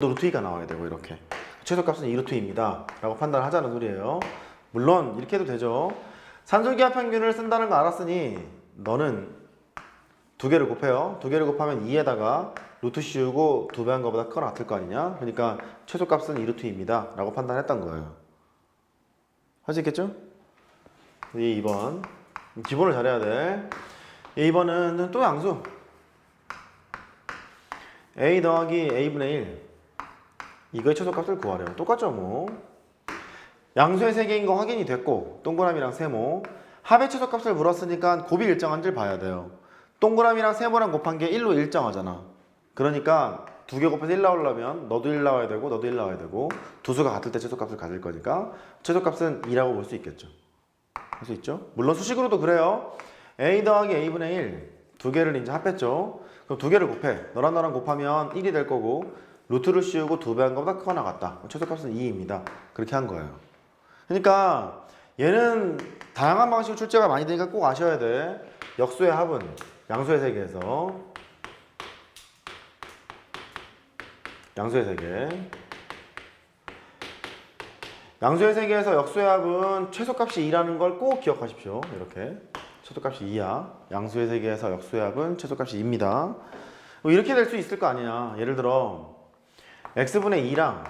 또 루트 2가 나와야 되고 이렇게. 최소값은 2루트 2입니다. 라고 판단하자는 소리예요. 물론 이렇게 해도 되죠. 산술기압 평균을 쓴다는 거 알았으니 너는 두 개를 곱해요. 두 개를 곱하면 2에다가 루트 씌우고 두 배 한 거보다 크거나 같을 거 아니냐. 그러니까 최소값은 2루트 2입니다. 라고 판단했던 거예요. 할 수 있겠죠? 이 2번. 기본을 잘해야 돼. 2번은 또 양수. A 더하기 a분의 1 이거의 최소값을 구하래요. 똑같죠 뭐. 양수의 세 개인 거 확인이 됐고 동그라미랑 세모 합의 최소값을 물었으니까 곱이 일정한지를 봐야 돼요. 동그라미랑 세모랑 곱한 게 1로 일정하잖아. 그러니까 두 개 곱해서 1 나오려면 너도 1 나와야 되고 너도 1 나와야 되고 두 수가 같을 때 최소값을 가질 거니까 최소값은 2라고 볼 수 있겠죠. 할 수 있죠? 물론 수식으로도 그래요. a 더하기 a분의 1 두 개를 이제 합했죠. 그럼 두 개를 곱해. 너랑 너랑 곱하면 1이 될 거고 루트를 씌우고 두 배 한 것보다 크거나 같다. 최소값은 2입니다. 그렇게 한 거예요. 그러니까 얘는 다양한 방식으로 출제가 많이 되니까 꼭 아셔야 돼. 역수의 합은 양수의 세계에서 양수의 세계 양수의 세계에서 역수의 합은 최소값이 2라는 걸 꼭 기억하십시오. 이렇게 최소값이 2야. 양수의 세계에서 역수의 합은 최소값이 2입니다. 뭐 이렇게 될 수 있을 거 아니냐. 예를 들어 x분의 2랑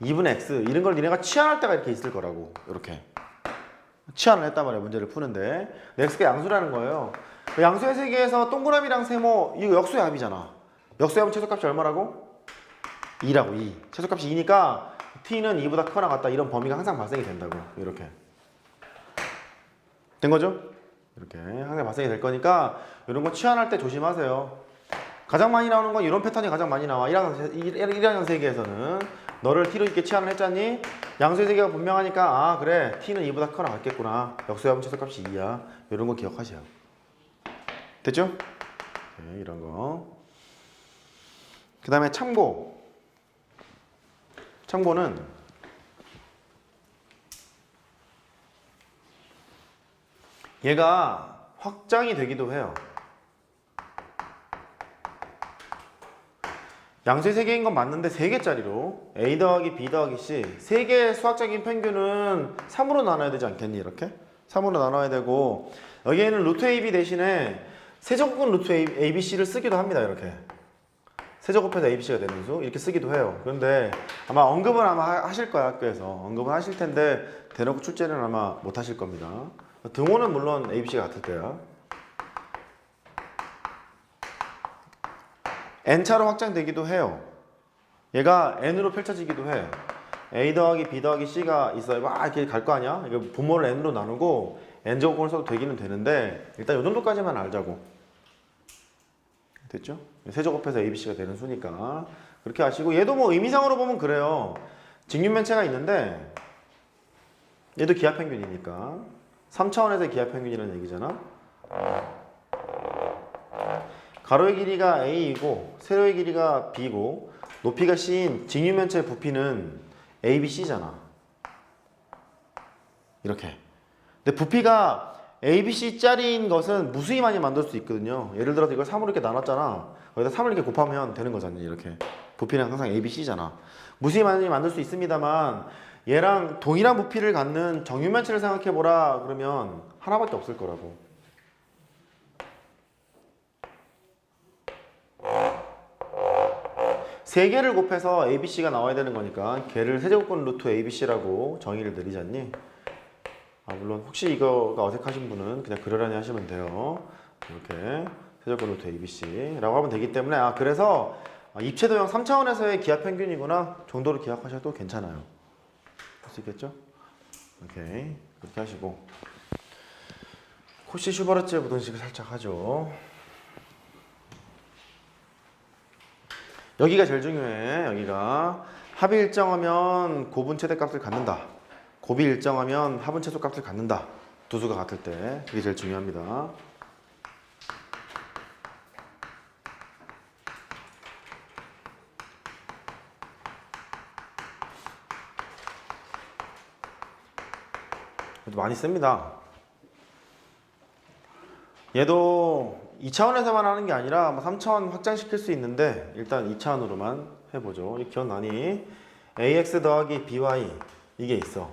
2분의 x 이런 걸 니네가 치환할 때가 이렇게 있을 거라고 이렇게. 치환을 했단 말이야 문제를 푸는데. x가 양수라는 거예요. 그 양수의 세계에서 동그라미랑 세모 이거 역수의 합이잖아. 역수의 합은 최소값이 얼마라고? 2라고 2 최소값이 2니까 t는 2보다 크거나 같다 이런 범위가 항상 발생이 된다고 이렇게. 된 거죠? 이렇게 항상 발생이 될 거니까 이런 거 치환할 때 조심하세요 가장 많이 나오는 건 이런 패턴이 가장 많이 나와. 1학년, 1학년 세계에서는. 너를 t로 있게 치환을 했잖니? 양수의 세계가 분명하니까 아 그래. t는 2보다 크거나 같겠구나. 역수의 합은 최소값이 2야. 이런 거 기억하세요. 됐죠? 네, 이런 거그 다음에 참고. 참고는 얘가 확장이 되기도 해요 양수의 세 개인 건 맞는데 세 개짜리로. A 더하기 b 더하기 c. 세 개의 수학적인 평균은 3으로 나눠야 되지 않겠니 이렇게? 3으로 나눠야 되고. 여기에는 루트 ab 대신에 세제곱은 루트 abc를 쓰기도 합니다 이렇게. 세제곱해서 abc가 되는 수. 이렇게 쓰기도 해요. 그런데 아마 언급은 아마 하- 하실 거야 학교에서. 언급은 하실 텐데 대놓고 출제는 아마 못 하실 겁니다. 등호는 물론 abc가 같을 거야 n차로 확장되기도 해요. 얘가 n으로 펼쳐지기도 해. a 더하기 b 더하기 c가 있어요. 막 이렇게 갈 거 아니야? 이거 분모를 n으로 나누고 n 제곱을 써도 되기는 되는데 일단 이 정도까지만 알자고. 됐죠? 세제곱해서 abc가 되는 수니까 그렇게 아시고 얘도 뭐 의미상으로 보면 그래요. 직육면체가 있는데 얘도 기하평균이니까 3차원에서의 기하평균이라는 얘기잖아. 가로의 길이가 a이고 세로의 길이가 b고 높이가 c인 직육면체의 부피는 a, b, c잖아. 이렇게. 근데 부피가 a, b, c짜리인 것은 무수히 많이 만들 수 있거든요. 예를 들어서 이걸 3으로 이렇게 나눴잖아. 거기다 3을 이렇게 곱하면 되는 거잖아요. 이렇게. 부피는 항상 a, b, c잖아. 무수히 많이 만들 수 있습니다만 얘랑 동일한 부피를 갖는 정육면체를 생각해 보라 그러면 하나밖에 없을 거라고. 세 개를 곱해서 ABC가 나와야 되는 거니까 걔를 세제곱근 루트 ABC라고 정의를 내리잖니? 아 물론 혹시 이거가 어색하신 분은 그냥 그러려니 하시면 돼요. 이렇게 세제곱근 루트 ABC라고 하면 되기 때문에 아 그래서 아, 입체 도형 3차원에서의 기하 평균이구나 정도로 기억하셔도 괜찮아요. 할 수 있겠죠? 오케이 그렇게 하시고 코시 슈바르츠의 부등식을 살짝 하죠. 여기가 제일 중요해. 여기가 합이 일정하면 곱은 최대값을 갖는다. 곱이 일정하면 합은 최소값을 갖는다. 두 수가 같을 때 그게 제일 중요합니다. 많이 씁니다. 얘도 2차원에서만 하는 게 아니라 3차원 확장시킬 수 있는데 일단 2차원으로만 해보죠. 이 기억나니? ax 더하기 by 이게 있어.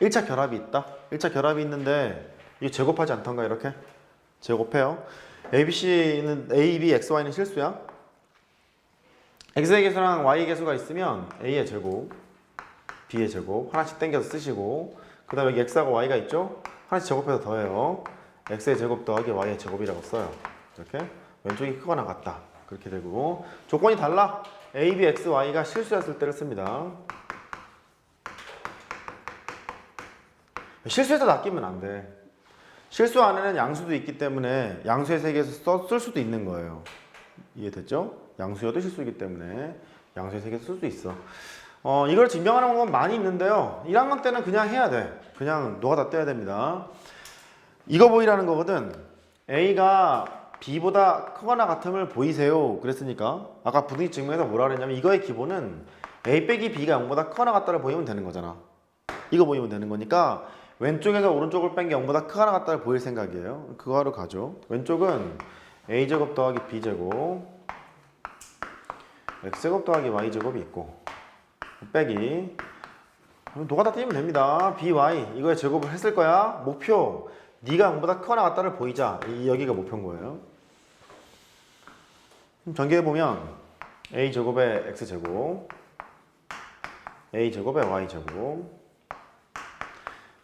1차 결합이 있다. 1차 결합이 있는데 이거 제곱하지 않던가 이렇게? 제곱해요. ABC는 A, B, X, Y는 실수야. X의 개수랑 Y의 개수가 있으면 A의 제곱, B의 제곱 하나씩 땡겨서 쓰시고 그 다음에 X하고 Y가 있죠? 하나씩 제곱해서 더해요. X의 제곱 더하기 Y의 제곱이라고 써요. 이렇게 왼쪽이 크거나 같다. 그렇게 되고 조건이 달라. A, B, X, Y가 실수였을 때를 씁니다. 실수해서 낚이면 안 돼. 실수 안에는 양수도 있기 때문에 양수의 세계에서 쓸 수도 있는 거예요. 이해됐죠? 양수여도 실수이기 때문에 양수의 세계에서 쓸 수 있어. 어, 이걸 증명하는 방법은 많이 있는데요. 1학년 때는 그냥 해야 돼. 그냥 노가다 떼야 됩니다. 이거 보이라는 거거든. A가 B보다 크거나 같음을 보이세요. 그랬으니까 아까 부등식 증명에서 뭐라 그랬냐면 이거의 기본은 A 빼기 B가 0보다 크거나 같다를 보이면 되는 거잖아. 이거 보이면 되는 거니까 왼쪽에서 오른쪽을 뺀 게 0보다 크거나 같다를 보일 생각이에요. 그거 하러 가죠. 왼쪽은 a제곱 더하기 b제곱 x제곱 더하기 y제곱이 있고 빼기 노가다 띄면 됩니다. by 이거의 제곱을 했을 거야. 목표 네가 0보다 크거나 같다를 보이자. 이 여기가 목표인 거예요. 전개해 보면 a 제곱에 x 제곱 a 제곱에 y 제곱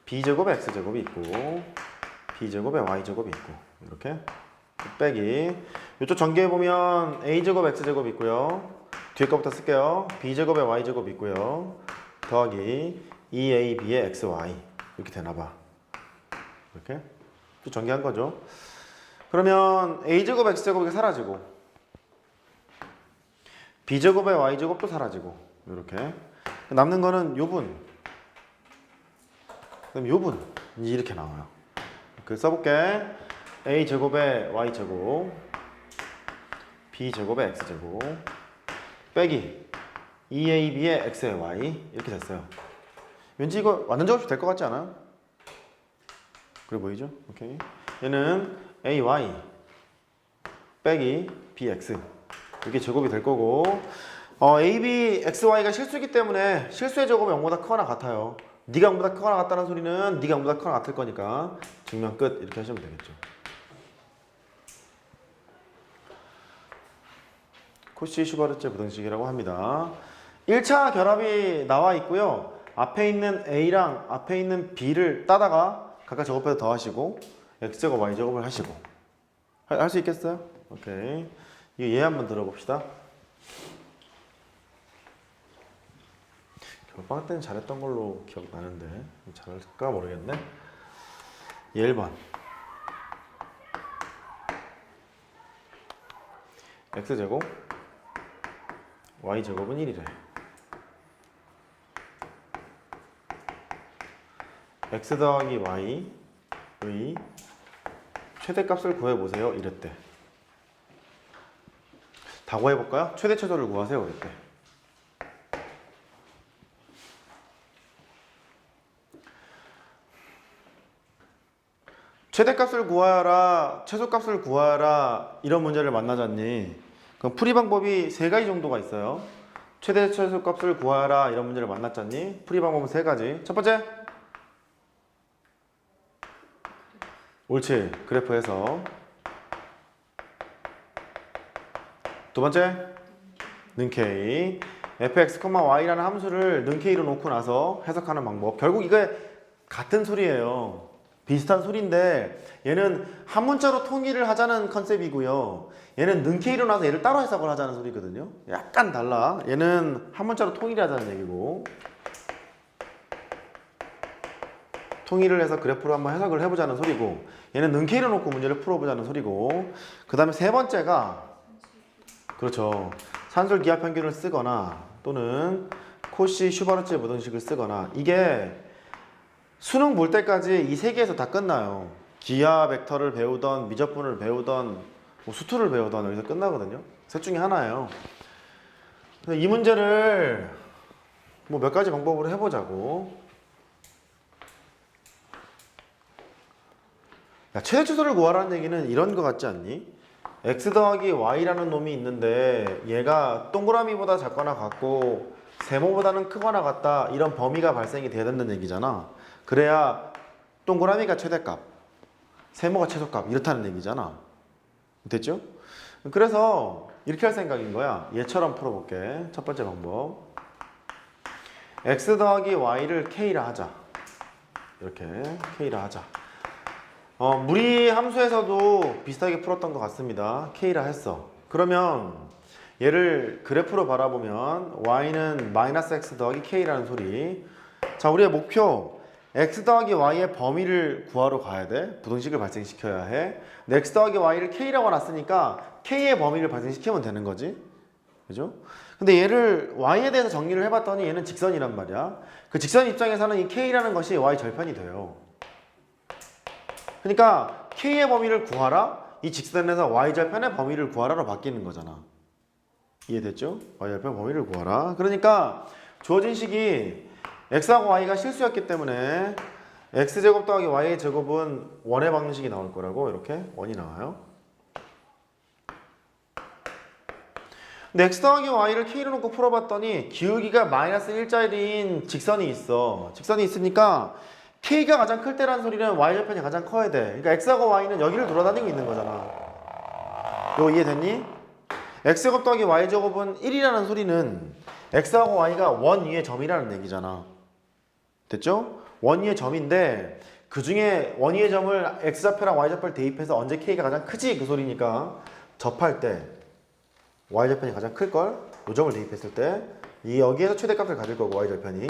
b제곱에 x제곱이 있고 b제곱에 y제곱이 있고 이렇게 빼기. 이쪽 전개해 보면 a제곱 x제곱 있고요. 뒤에 거부터 쓸게요. B제곱에 y제곱 있고요. 더하기 2ab의 xy 이렇게 되나 봐. 이렇게 또 전개한 거죠 그러면 a제곱 x제곱이 사라지고 b제곱에 y제곱도 사라지고 이렇게 남는 거는 요분 그럼 요분 이렇게 나와요. 그 써볼게. a 제곱에 y 제곱, b 제곱에 x 제곱 빼기 2ab의 x에 y 이렇게 됐어요. 왠지 이거 완전 제곱이 될 것 같지 않아요? 그래 보이죠? 오케이. 얘는 ay 빼기 bx 이게 제곱이 될 거고 어, ab xy가 실수이기 때문에 실수의 제곱은 0보다 크거나 같아요. 네가 0보다 크거나 같다는 소리는 네가 0보다 크거나 같을 거니까 증명 끝 이렇게 하시면 되겠죠. 코시 슈바르체 부등식이라고 합니다. 1차 결합이 나와 있고요. 앞에 있는 A랑 앞에 있는 B를 따다가 각각 제곱해서 더하시고 X제곱, Y제곱을 하시고 할 수 있겠어요? 오케이. 이거 얘 한번 들어봅시다. 겨울방학 때는 잘했던 걸로 기억나는데 잘할까 모르겠네. 얘 1번 x제곱 y제곱은 1이래 x 더하기 y의 최대값을 구해보세요 이랬대 다 구해볼까요? 최대 최소를 구하세요 그랬대 최대값을 구하라, 최소값을 구하라 이런 문제를 만나잖니. 그럼 풀이 방법이 세 가지 정도가 있어요. 최대 최소값을 구하라 이런 문제를 만났잖니. 풀이 방법은 세 가지. 첫 번째, 옳지. 그래프에서 두 번째, 는 k. fx, y라는 함수를 는 k로 놓고 나서 해석하는 방법. 결국 이게 같은 소리예요. 비슷한 소리인데 얘는 한 문자로 통일을 하자는 컨셉이고요. 얘는 능케이로 나서 얘를 따로 해석을 하자는 소리거든요. 약간 달라. 얘는 한 문자로 통일하자는 얘기고 통일을 해서 그래프로 한번 해석을 해보자는 소리고 얘는 능케이로 놓고 문제를 풀어보자는 소리고 그 다음에 세 번째가 그렇죠. 산술 기하 평균을 쓰거나 또는 코시 슈바르츠 무등식을 쓰거나 이게 수능 볼 때까지 이 세 개에서 다 끝나요. 기하 벡터를 배우던 미적분을 배우던 뭐 수투를 배우던 여기서 끝나거든요. 셋 중에 하나예요. 이 문제를 뭐 몇 가지 방법으로 해보자고. 야, 최대 최소를 구하라는 얘기는 이런 거 같지 않니? x 더하기 y라는 놈이 있는데 얘가 동그라미보다 작거나 같고 세모보다는 크거나 같다 이런 범위가 발생이 돼야 된다는 얘기잖아. 그래야 동그라미가 최대값, 세모가 최소값 이렇다는 얘기잖아. 됐죠? 그래서 이렇게 할 생각인 거야. 얘처럼 풀어볼게. 첫 번째 방법. x 더하기 y를 k라 하자. 이렇게 k라 하자. 어, 무리 함수에서도 비슷하게 풀었던 것 같습니다. k라 했어. 그러면 얘를 그래프로 바라보면 y는 마이너스 x 더하기 k라는 소리. 자, 우리의 목표 x 더하기 y의 범위를 구하러 가야 돼. 부등식을 발생시켜야 해. 근데 x 더하기 y를 k라고 놨으니까 k의 범위를 발생시키면 되는 거지. 그죠? 근데 얘를 y에 대해서 정리를 해봤더니 얘는 직선이란 말이야. 그 직선 입장에서는 이 k라는 것이 y 절편이 돼요. 그러니까 k의 범위를 구하라. 이 직선에서 y 절편의 범위를 구하라로 바뀌는 거잖아. 이해됐죠? y 절편 범위를 구하라. 그러니까 주어진 식이 x하고 y가 실수였기 때문에 x제곱 더하기 y의 제곱은 원의 방정식이 나올 거라고 이렇게 원이 나와요. 근데 x 더하기 y를 k로 놓고 풀어봤더니 기울기가 마이너스 1짜리인 직선이 있어. 직선이 있으니까 k가 가장 클 때라는 소리는 y절편이 가장 커야 돼. 그러니까 x하고 y는 여기를 돌아다니고 있는 거잖아. 이거 이해됐니? x제곱 더하기 y제곱은 1이라는 소리는 x하고 y가 원 위의 점이라는 얘기잖아. 됐죠? 원 위의 점인데 그 중에 원 위의 점을 x좌표랑 y좌표를 대입해서 언제 k가 가장 크지 그 소리니까 접할 때 y절편이 가장 클걸? 요 점을 대입했을 때 이 여기에서 최대값을 가질 거고 y절편이